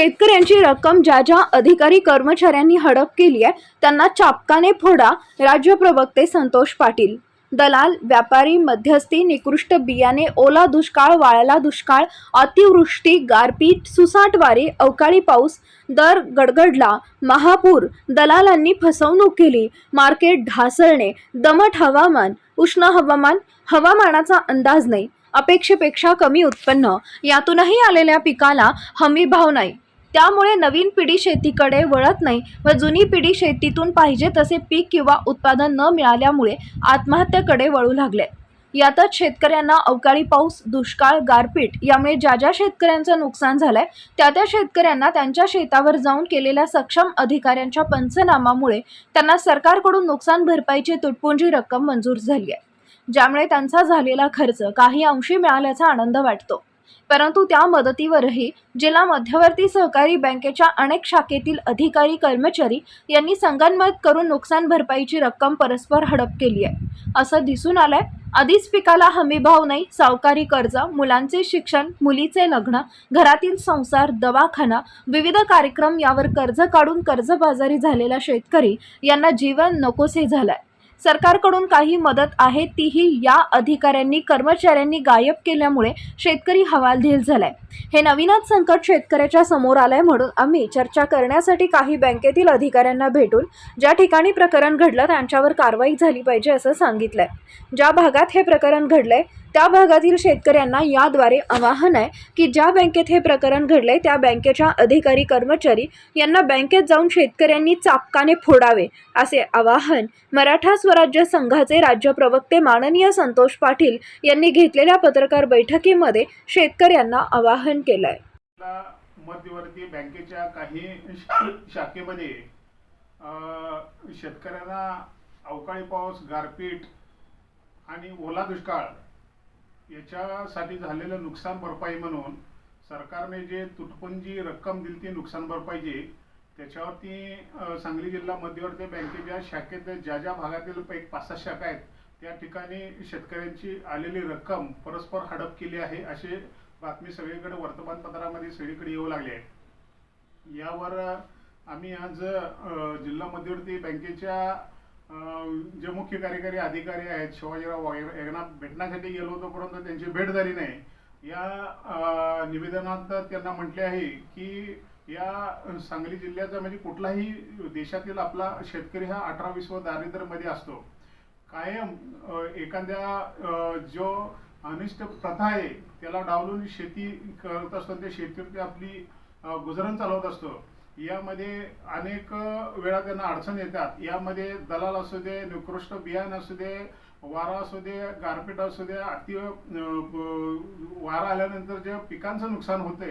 शेतकऱ्यांची रक्कम ज्या ज्या अधिकारी कर्मचाऱ्यांनी हडप केली आहे त्यांना चापकाने फोडा राज्य प्रवक्ते संतोष पाटील. दलाल व्यापारी मध्यस्थी निकृष्ट बियाणे ओला दुष्काळ वाळला दुष्काळ अतिवृष्टी गारपीट सुसाट वारे अवकाळी पाऊस दर गडगडला महापूर दलालांनी फसवणूक केली मार्केट ढासळणे दमट हवामान उष्ण हवामान हवामानाचा अंदाज नाही अपेक्षेपेक्षा कमी उत्पन्न यातूनही आलेल्या पिकाला हमी भाव नाही. त्यामुळे नवीन पिढी शेतीकडे वळत नाही व जुनी पिढी शेतीतून पाहिजे तसे पीक किंवा उत्पादन न मिळाल्यामुळे आत्महत्येकडे वळू लागले. यातच शेतकऱ्यांना अवकाळी पाऊस दुष्काळ गारपीट यामुळे ज्या ज्या शेतकऱ्यांचं नुकसान झालंय त्या त्या शेतकऱ्यांना त्यांच्या शेतावर जाऊन केलेल्या सक्षम अधिकाऱ्यांच्या पंचनामामुळे त्यांना सरकारकडून नुकसान भरपाईची तुटपुंजी रक्कम मंजूर झाली आहे ज्यामुळे त्यांचा झालेला खर्च काही अंशी मिळाल्याचा आनंद वाटतो. परंतु त्या मदतीवरही जिल्हा मध्यवर्ती सहकारी बँकेच्या अनेक शाखेतील अधिकारी कर्मचारी यांनी संगनमत करून नुकसान भरपाईची रक्कम परस्पर हडप केली आहे. असं दिसून आलंय. आधीच पिकाला हमीभाव नाही सावकारी कर्ज मुलांचे शिक्षण मुलीचे लग्न घरातील संसार दवाखाना विविध कार्यक्रम यावर कर्ज काढून कर्जबाजारी झालेला शेतकरी यांना जीवन नकोसे झालंय. सरकारकडून काही मदत आहे तीही या अधिकाऱ्यांनी कर्मचाऱ्यांनी गायब केल्यामुळे शेतकरी हवालदिल झालाय. हे नवीनच संकट शेतकऱ्याच्या समोर आलंय म्हणून आम्ही चर्चा करण्यासाठी काही बँकेतील अधिकाऱ्यांना भेटून ज्या ठिकाणी प्रकरण घडलं त्यांच्यावर कारवाई झाली पाहिजे असं सांगितलंय. ज्या भागात हे प्रकरण घडलंय त्या भागातील शेतकऱ्यांना याद्वारे आवाहन आहे की ज्या बँकेत हे प्रकरण घडले त्या बँकेच्या अधिकारी कर्मचारी यांना बँकेत जाऊन शेतकऱ्यांनी चापकाने फोडावे असे आवाहन मराठा स्वराज्य संघाचे राज्य प्रवक्ते माननीय संतोष पाटील यांनी घेतलेल्या पत्रकार बैठकीमध्ये शेतकऱ्यांना आवाहन केलं आहे मध्यवर्ती बँकेच्या काही शाखेमध्ये शेतकऱ्यांना अवकाळी पाऊस गारपीट आणि ओला दुष्काळ याच्यासाठी झालेलं नुकसान भरपाई म्हणून सरकारने जे तुटपुंजी रक्कम दिली ती नुकसान भरपाईची त्याच्यावरती सांगली जिल्हा मध्यवर्ती बँकेच्या शाखेत ज्या ज्या भागातील एक पाच सात शाखा आहेत त्या ठिकाणी शेतकऱ्यांची आलेली रक्कम परस्पर हडप केली आहे असे बातमी सगळीकडे वर्तमानपत्रामध्ये सगळीकडे येऊ लागली आहे. यावर आम्ही आज जिल्हा मध्यवर्ती बँकेच्या जे मुख्य कार्यकारी अधिकारी आहेत शिवाजीराव यांना भेटण्यासाठी गेलो होतो परंतु त्यांची भेट झाली नाही. या निवेदनात त्यांना म्हटले आहे की या सांगली जिल्ह्याचा म्हणजे कुठलाही देशातील आपला शेतकरी हा अठरा वीस व दारिद्र्यमध्ये असतो. कायम एखाद्या जो अनिष्ट प्रथा आहे त्याला डावलून शेती करत असतो त्या शेतीवरती आपली गुजरण चालवत असतो. यामध्ये अनेक वेळा त्यांना अडचण येतात. यामध्ये दलाल असू दे निकृष्ट बियाणं असू दे वारा असू दे गारपीट असू दे अति ब- वारा आल्यानंतर जे पिकांचं नुकसान होते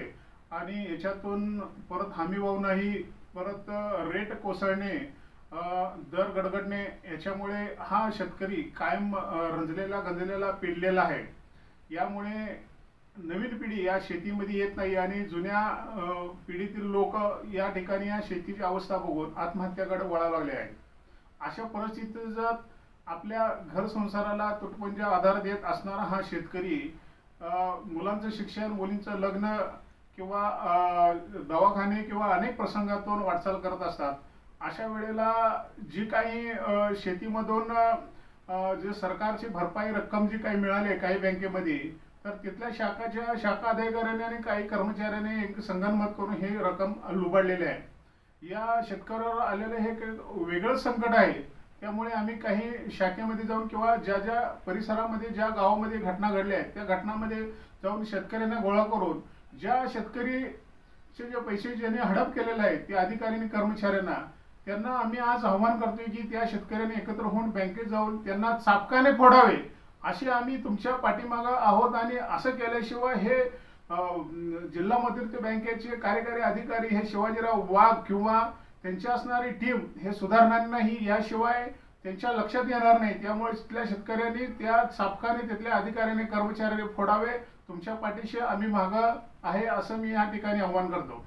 आणि याच्यातून परत हमी वाहूनही परत रेट कोसळणे दर गडगडणे याच्यामुळे हा शेतकरी कायम रंजलेला गंजलेला पिडलेला आहे. यामुळे नवीन पिढी या शेतीमध्ये येत नाही आणि जुन्या पिढीतील लोक या ठिकाणी या शेतीची अवस्था बघून आत्महत्याकडे वळा लागले आहेत. अशा परिस्थितीत जर आपल्या घर संसाराला तुटपुंजा आधार देत असणारा हा शेतकरी मुलांचं शिक्षण मुलींचं लग्न किंवा दवाखाने किंवा अनेक प्रसंगातून वाटचाल करत असतात. अशा वेळेला जी काही शेतीमधून जे सरकारची भरपाई रक्कम जी काही मिळाली आहे काही बँकेमध्ये तर तिथल्या शाखाच्या शाखा अधिकाऱ्याने आणि काही कर्मचाऱ्याने एक संगनमत करून हे रक्कम लुबाडलेली आहे. या शेतकऱ्यावर आलेलं हे एक वेगळंच संकट आहे. त्यामुळे आम्ही काही शाखेमध्ये जाऊन किंवा ज्या ज्या परिसरामध्ये ज्या गावामध्ये घटना घडल्या आहेत त्या घटनामध्ये जाऊन शेतकऱ्यांना गोळा करून ज्या शेतकरीचे जे पैसे ज्यांनी हडप केलेले आहेत त्या अधिकारी आणि कर्मचाऱ्यांना त्यांना आम्ही आज आव्हान करतोय की त्या शेतकऱ्यांनी एकत्र होऊन बँकेत जाऊन त्यांना चापकाने फोडावे. अशी आम्ही तुमच्या पाठीमागं आहोत आणि असं केल्याशिवाय हे जिल्हा मध्यवर्ती बँकेचे कार्यकारी अधिकारी हे शिवाजीराव वाघ किंवा त्यांची असणारी टीम हे सुधारणार नाही याशिवाय त्यांच्या लक्षात येणार नाही. त्यामुळे तिथल्या शेतकऱ्यांनी त्या चापकाने तिथल्या अधिकाऱ्यांनी कर्मचाऱ्यांनी फोडावे. तुमच्या पाठीशी आम्ही मागं आहे असं मी या ठिकाणी आव्हान करतो.